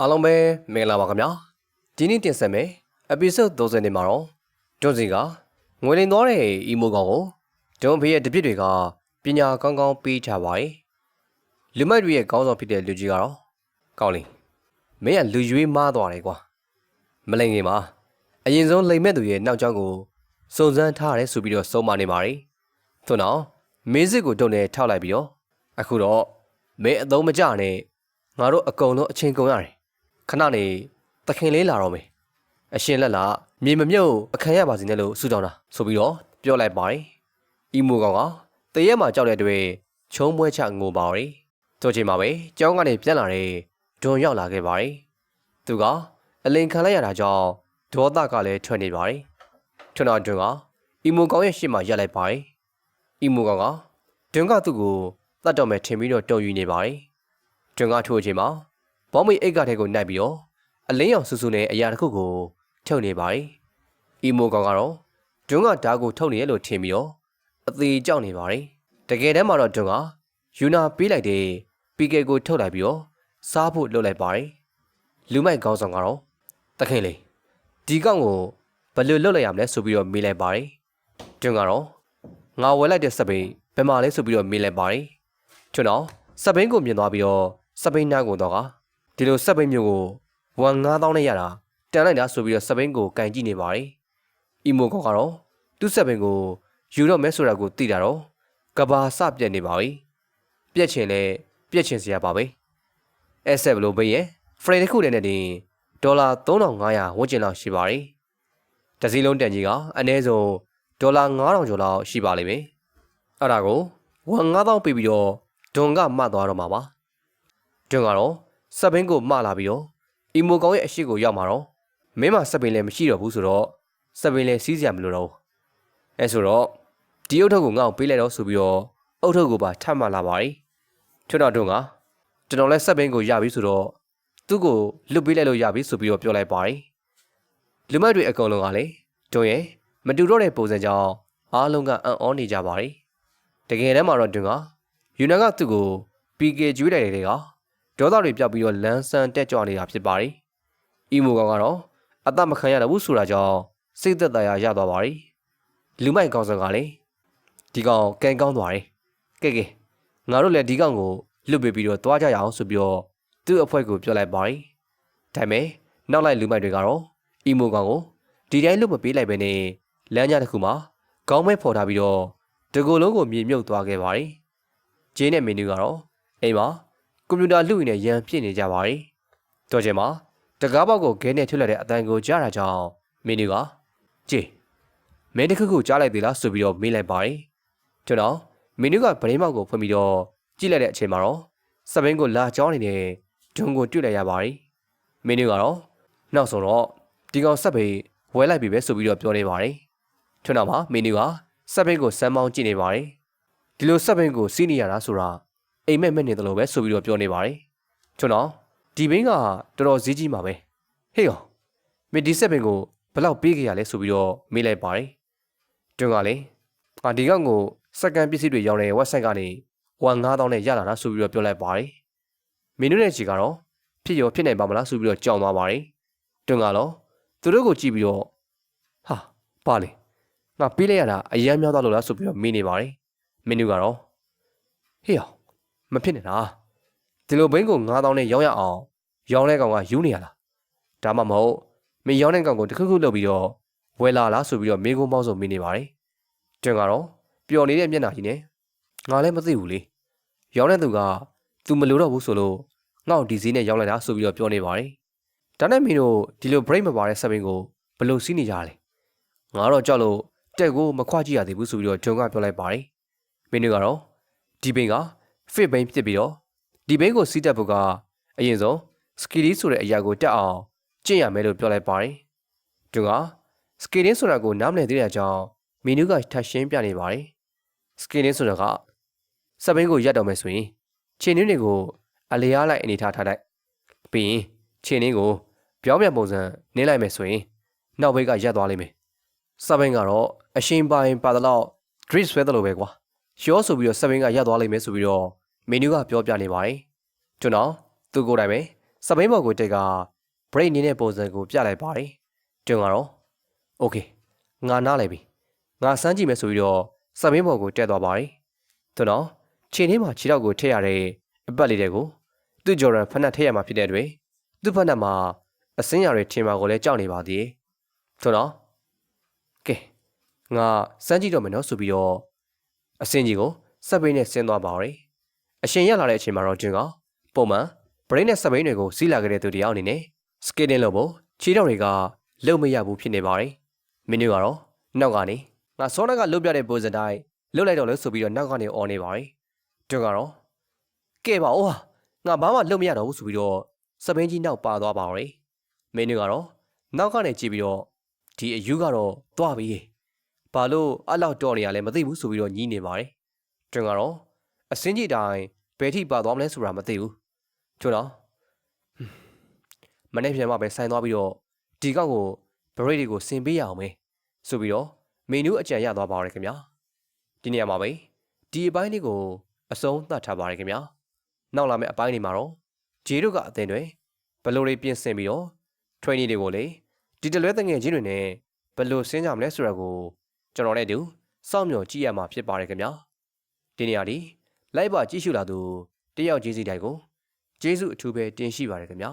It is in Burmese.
အားလုံးပဲမင်္ဂလာပါခင်ဗျာဒီနေ့တင်ဆက်မယ် episode 30နေမှာတော့တွန်းစီကငွေလင်သွားတဲ့ emo ကောင်ကိုတွန်းဖေးရဲ့တပြစ်တွေကပညာကောင်းကောင်းပေးချပါတယ်လူမိုက်တွေရဲ့ကောင်းဆောင်ဖြစ်တဲ့လူကြီးကတော့ကောင်းလီမင်းကလူရွေးမားသွားတယ်ကွာမလိန်ခင်မှာအရင်ဆုံးလိမ်မဲ့သူရဲ့နောက်ကျောင်းကိုစုံစမ်းထားရဲဆိုပြီးတော့စုံမနေပါတယ်ထို့နောက်မေးစစ်ကိုတုံနေထောက်လိုက်ပြီးတော့အခုတော့မင်းအသုံးမကျနဲ့ငါတို့အကုန်လုံးအချိန်ကုန်ရတယ် ခဏနေတခင်လေးလာတော့မယ်အရှင်လက်လာမြေမမြုပ်အခမ်းရပါစီနဲ့လို့ဆုတောင်းတာဆိုပြီးတော့ပြောလိုက်ပါတယ်အီမိုကောင်ကတရက်မှာကြောက်တဲ့တွေ့ချုံပွဲချငိုပါရီတို့ချိန်မှာပဲကျောင်းကနေပြန်လာတဲ့ဒွန်ရောက်လာခဲ့ပါတယ်သူကအလင်ခံလိုက်ရတာကြောင့်ဒေါသကလည်းထွက်နေပါတယ်ထွန်းတော်ဒွန်ကအီမိုကောင်ရဲ့ရှေ့မှာရက်လိုက်ပါတယ်အီမိုကောင်ကဒွန်ကသူ့ကိုတတ်တော်မဲ့ထင်ပြီးတော့တုံယူနေပါတယ်ဒွန်ကထိုးချိန်မှာ ဘောမိတ်အိတ်ကထဲကိုနှိုက်ပြီးတော့အလင်းရောင်ဆူဆူနဲ့အရာတစ်ခုကိုထုတ်နေပါတယ်အီမိုကောင်ကတော့ဒွန်ကဓာတ်ကိုထုတ်နေရလို့ထင်ပြီးတော့အသေးကြောက်နေပါတယ်တကယ်တမ်းမှာတော့ဒွန်ကယူနာပေးလိုက်တဲ့ပီကေကိုထုတ်လိုက်ပြီးတော့စားဖို့လုပ်လိုက်ပါတယ်လူမိုက်ကောင်းဆောင်ကတော့တခင်လေးဒီကောင်ကိုဘယ်လိုလုပ်လိုက်ရမလဲဆိုပြီးတော့မေးလိုက်ပါတယ်ဒွန်ကတော့ငါဝယ်လိုက်တဲ့စပိန်ဘယ်မှာလဲဆိုပြီးတော့မေးလိုက်ပါတယ်ကျွန်တော်စပိန်ကိုမြင်သွားပြီးတော့စပိန်နာကိုတော့က ဒီလိုစပိန်မျိုးကိုဝန်9000နဲ့ရတာတန်လိုက်တာဆိုပြီးတော့စပိန်ကိုကန်ကြည့်နေပါတယ်အီမိုကောင်ကတော့သူ့စပိန်ကိုယူတော့မဲဆိုတာကိုသိတာတော့ကဘာစပြက်နေပါပြီပြက်ချင်လဲပြက်ချင်စရာပါပဲအဲ့ဆက်ဘလို့ဘင်းရဲ့ဖရန်တစ်ခုတည်းနဲ့တင်ဒေါ်လာ3500ဝန်းကျင်လောက်ရှိပါတယ်တစည်းလုံးတန်ကြီးကအနည်းဆုံးဒေါ်လာ9000ကျော်လောက်ရှိပါလိမ့်မယ်အဲ့ဒါကိုဝန်9000ပေးပြီးတော့ဒွန်ကမှတ်သွားတော့မှာပါဒွန်ကတော့ စက်ဘင်းကိုမှလာပြီးတော့အီမိုကောင်ရဲ့အရှိကိုရောက်มาတော့မင်းမှာစက်ဘင်းလည်းမရှိတော့ဘူးဆိုတော့စက်ဘင်းလည်းစီးစရာမလိုတော့အဲဆိုတော့ဒီအုတ်ထုတ်ကိုငါ့ကိုပေးလိုက်တော့ဆိုပြီးတော့အုတ်ထုတ်ကိုပါထပ်မှလာပါတယ်ထွန်းတော်တို့ကကျွန်တော်လည်းစက်ဘင်းကိုရပြီဆိုတော့သူ့ကိုလွတ်ပေးလိုက်လို့ရပြီဆိုပြီးတော့ပြောလိုက်ပါတယ်လူမိုက်တွေအကုန်လုံးကလည်းတွန်းရဲ့မတူတော့တဲ့ပုံစံကြောင့်အားလုံးကအံ့ဩနေကြပါတယ်တကယ်တမ်းမှာတော့တွန်းကယူနာကသူ့ကို PK ကျွေးလိုက်တဲ့က ဒေါသတွေပြောက်ပြီးတော့လန်းဆန်းတက်ကြွနေတာဖြစ်ပါတယ်။အီမိုကောင်ကတော့အသက်မခံရတော့ဘူးဆိုတာကြောင့်စိတ်သက်သာရာရသွားပါတယ်။လူမိုက်ကောင်စံကလည်းဒီကောင်ကန်ကောင်းသွားတယ်။ကဲကဲငါတို့လည်းဒီကောင်ကိုလွတ်ပေးပြီးတော့သွားကြရအောင်ဆိုပြီးတော့သူ့အဖွဲကိုပြောလိုက်ပါတယ်။ဒါပေမဲ့နောက်လိုက်လူမိုက်တွေကတော့အီမိုကောင်ကိုဒီတိုင်းလွတ်မပေးလိုက်ပဲနဲ့လမ်းကြားတစ်ခုမှာခေါင်းမဲဖော်ထားပြီးတော့တကူလုံးကိုမြေမြုပ်သွားခဲ့ပါတယ်။ဂျင်းနဲ့မင်းနူးကတော့အိမ်မှာ ကွန်ပျူတာလူဝင်နဲ့ရန်ပြစ်နေကြပါတယ်။တော်ကျင်မှာတကားပေါက်ကိုခဲနဲ့ထွက်လာတဲ့အတန်ကိုကြားတာကြောင့်မင်းတို့ကကြည်မင်းတခုခုကြားလိုက်သေးလားဆိုပြီးတော့မေးလိုက်ပါတယ်။ကျွန်တော်မင်းတို့ကဗရင်းမောက်ကိုဖွင့်ပြီးတော့ကြည့်လိုက်တဲ့အချိန်မှာတော့စပင်းကိုလာကြောင်းနေတဲ့ဒုံကိုတွေ့လိုက်ရပါတယ်။မင်းတို့ကတော့နောက်ဆုံးတော့ဒီကောင်စက်ဘေးဝဲလိုက်ပြီပဲဆိုပြီးတော့ပြောနေပါတယ်။ကျွန်တော်မှာမင်းတို့ကစက်ဘေးကိုစမ်းမောင်းကြည့်နေပါတယ်။ဒီလိုစက်ဘေးကိုစီးနေရတာဆိုတာ အိမ်မက်မက်နေတယ်လို့ပဲဆိုပြီးတော့ပြောနေပါတယ်။ထွန်းတော့ဒီဘင်းကတော်တော်ဈေးကြီးမှာပဲ။ဟေ့ကောင်မင်းဒီဆက်ပိတ်ကိုဘယ်လောက်ပေးကြရလဲဆိုပြီးတော့မေးလိုက်ပါတယ်။တွန်းကလည်းအာဒီကောင်ကိုစက္ကန့်ပစ္စည်းတွေရောင်းတဲ့ website ကနေဝန်9000နဲ့ရလာတာဆိုပြီးတော့ပြောလိုက်ပါတယ်။မင်းတို့ရဲ့ခြေကတော့ဖြစ်ရောဖြစ်နိုင်ပါမလားဆိုပြီးတော့ကြောင်သွားပါတယ်။တွန်းကတော့သူတို့ကိုကြည့်ပြီးတော့ဟာပါလေငါပေးလိုက်ရတာအယမ်းများသွားလို့လားဆိုပြီးတော့မေးနေပါတယ်မင်းတို့ကတော့ဟေးအောင် မဖြစ်နေတာဒီလိုဘိန်းကို9000နဲ့ရောင်းရအောင်ရောင်းတဲ့ကောင်ကယူနေရလားဒါမှမဟုတ်မင်းရောင်းတဲ့ကောင်ကိုတခုခုလုပ်ပြီးတော့ဝယ်လာလားဆိုပြီးတော့မေးခွန်းပေါင်းစုံမေးနေပါတယ်ကျွန်ကတော့ပျော်နေတဲ့မျက်နှာကြီးနဲ့ငါလည်းမသိဘူးလေရောင်းတဲ့သူက तू မလိုတော့ဘူးဆိုလို့ငါ့ကိုဒီဈေးနဲ့ရောင်းလိုက်တာဆိုပြီးတော့ပြောနေပါတယ်ဒါနဲ့မင်းတို့ဒီလို break မပါတဲ့ဆက်ပင်းကိုဘယ်လိုစီးနေကြလဲငါတော့ကြောက်လို့တက်ကိုမခွကြည့်ရသေးဘူးဆိုပြီးတော့ဂျုံကပြောလိုက်ပါတယ်မင်းတို့ကတော့ဒီဘင်းက fit ဘင်းဖြစ်ပြီးတော့ဒီဘင်းကိုစီးတက်ဖို့ကအရင်ဆုံး skilly ဆိုတဲ့အရာကိုတက်အောင်ကျင့်ရမယ်လို့ပြောလိုက်ပါတယ်ဂျုံက skilling ဆိုတာကိုနားမလည်သေးတဲ့အကြောင်းမင်းတို့ကထပ်ရှင်းပြနေပါတယ် skilling ဆိုတာကစက်ဘင်းကိုရက်တော့မယ်ဆိုရင်ခြေနှင်းတွေကိုအလျားလိုက်အနေထားထားလိုက်ပြီးရင်ခြေနှင်းကိုပြောင်းပြန်ပုံစံနင်းလိုက်မယ်ဆိုရင်နောက်ဘက်ကရက်သွားလိမ့်မယ်စက်ဘင်းကတော့အရှင်ပိုင်းပါတလောက် drip ဆွဲတယ်လို့ပဲကွာရောဆိုပြီးတော့စက်ဘင်းကရက်သွားလိမ့်မယ်ဆိုပြီးတော့ မင်းတို့ကပြောပြနေပါတယ်ကျွန်တော်သူကိုယ်တိုင်ပဲစပိန်ဘော်ကိုတက်က break နေတဲ့ပုံစံကိုပြလိုက်ပါတယ်တွင်ကတော့ okay ငါနားလိုက်ပြီငါစမ်းကြည့်မယ်ဆိုပြီးတော့စပိန်ဘော်ကိုတက်သွားပါတယ်သူတော့ခြေနှင်းမှာခြေထောက်ကိုထည့်ရတဲ့အပတ်လေးတွေကိုသူ့ဂျော်ဒန်ဖက်နှက်ထည့်ရမှာဖြစ်တဲ့အတွက်သူ့ဖက်နှက်မှာအစင်းရတွေထင်ပါကိုလည်းကြောက်နေပါသေးတယ်သူတော့ကဲငါစမ်းကြည့်တော့မယ်နော်ဆိုပြီးတော့အစင်းကြီးကိုစက်ပိန်နဲ့ဆင်းသွားပါတယ် အရှင်ရက်လာတဲ့အချိန်မှာတော့တွင်ကပုံမှန်ဘရိတ်နဲ့စပိန်တွေကိုစီးလာခဲ့တဲ့သူတယောက်အနေနဲ့စကေတင်လို့ဖို့ခြေထောက်တွေကလုံမရဘူးဖြစ်နေပါတယ်။မင်းတို့ကတော့နောက်ကနေငါစောနကလုတ်ပြတဲ့ပုံစံတိုင်းလုတ်လိုက်တော့လို့ဆိုပြီးတော့နောက်ကနေអော်နေပါတယ်။တွန်းကတော့ကဲပါဦးဟာငါဘာမှလုတ်မရတော့ဘူးဆိုပြီးတော့စပိန်ကြီးနောက်ပါသွားပါတော့။မင်းတို့ကတော့နောက်ကနေကြည့်ပြီးတော့ဒီအယူကတော့သွားပြီ။ဘာလို့အဲ့လောက်တော်နေရလဲမသိဘူးဆိုပြီးတော့ညီးနေပါတယ်။တွန်းကတော့ အစင်းကြီးတိုင်းဘယ်ထိပါသွားမလဲဆိုတာမသိဘူး။ကျွန်းတော့မနေ့ပြန်မှပဲဆိုင်သွားပြီးတော့ဒီကောက်ကိုဘရိတ်တွေကိုဆင်ပေးရအောင်ပဲဆိုပြီးတော့မီနူးအကြံရသွားပါရယ်ခင်ဗျာဒီနေရာမှာပဲဒီအပိုင်းလေးကိုအဆုံးသတ်ထားပါရယ်ခင်ဗျာနောက်လာမယ့်အပိုင်းတွေမှာတော့ဂျေတို့ကအသင်တွေဘယ်လိုတွေပြင်ဆင်ပြီးတော့ training တွေကိုလေဒီတလွဲတငယ်ချင်းတွေနဲ့ဘယ်လိုဆင်းကြမလဲဆိုတာကိုကျွန်တော်နဲ့အတူစောင့်မျှော်ကြည့်ရမှာဖြစ်ပါရယ်ခင်ဗျာဒီနေရာဒီ လိုက်ပါကြည့်ရှုလာသူတယောက်ချင်းစီတိုင်းကိုကျေးဇူးအထူးပဲတင်ရှိပါတယ်ခင်ဗျာ